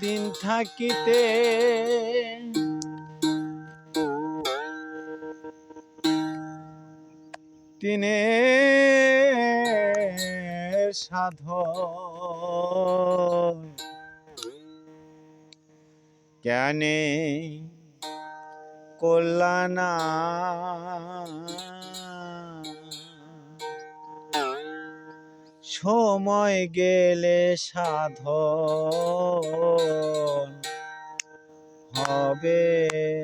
দিন থাকিতে তিনে সাধ জ্ঞানে কল্যাণা সময় গেলে সাধন হবে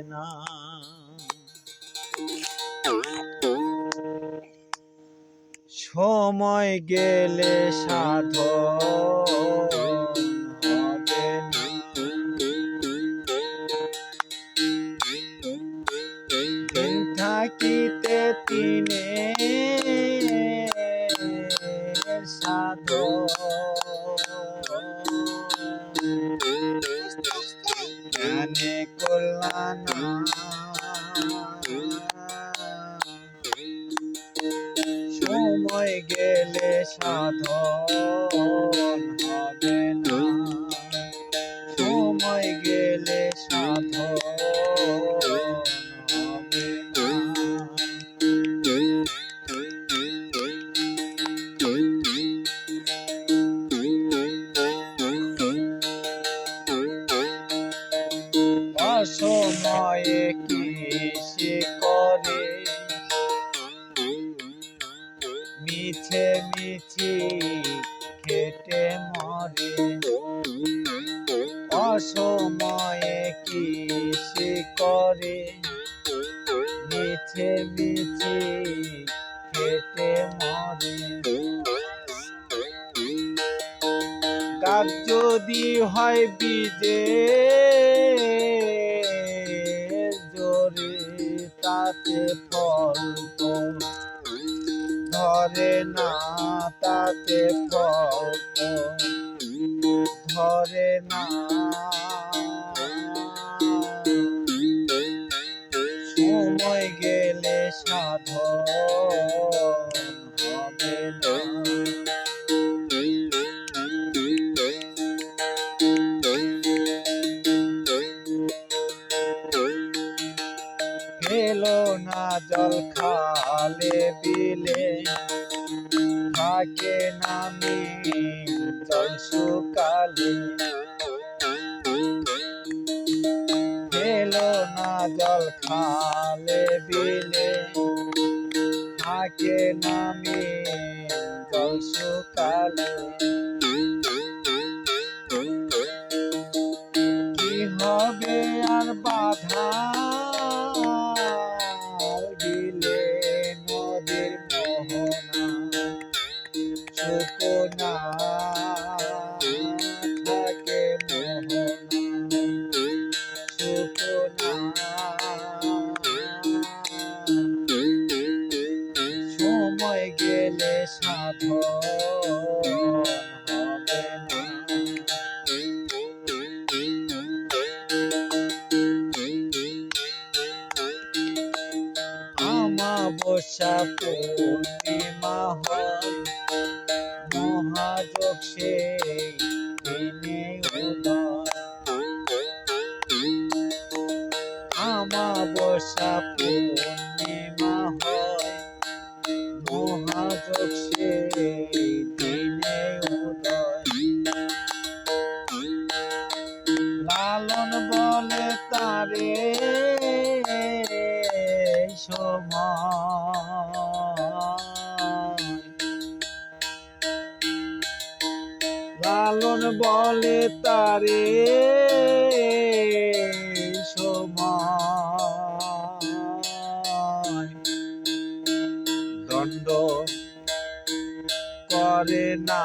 না। সময় গেলে সাধন হবে না। থাকিতে তিনে সময় গেলে সাধন হবে না। সময় গেলে সাধন হবে না। অসময়ে মিছে মিছি খেটে মরে। অসময়ে কৃষি করে? মিছে মিছি খেটে মরে। গাছ যদি হয় বীজে তাতে ফল তো ধরে না। সময় গেলে সাধন হবে না। খেলো না জল খালে বিলে। নামি জল শুকালে খেলো না জল খালে বিলে থাকে নামি জল শুকালে সাধন হবে না। আমাবস্যা পূর্ণিমা হয় মহাযোগ সে লালন বলে তারে লালন বলে তারে দণ্ড করে না।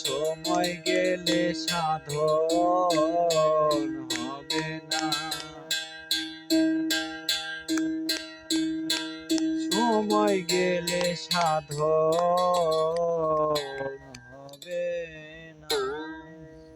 সময় গেলে সাধন হবে না। সময় গেলে সাধন